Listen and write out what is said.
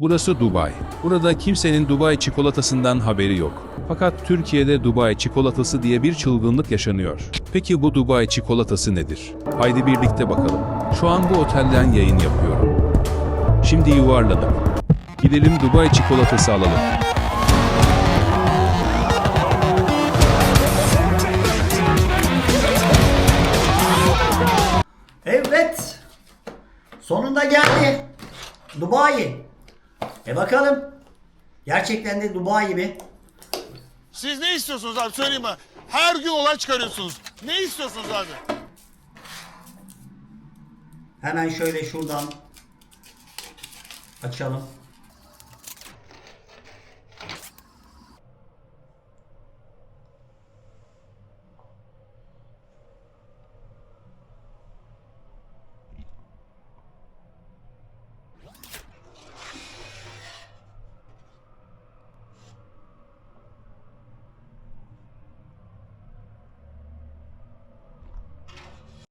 Burası Dubai. Burada kimsenin Dubai çikolatasından haberi yok. Fakat Türkiye'de Dubai çikolatası diye bir çılgınlık yaşanıyor. Peki bu Dubai çikolatası nedir? Haydi birlikte bakalım. Şu an bu otelden yayın yapıyorum. Şimdi yuvarlanıp gidelim Dubai çikolatası alalım. Evet. Sonunda geldi. Dubai. E bakalım. Gerçekten de Dubai mi? Siz ne istiyorsunuz abi söyleyeyim bana. Her gün olay çıkarıyorsunuz. Ne istiyorsunuz abi? Hemen şöyle şuradan açalım.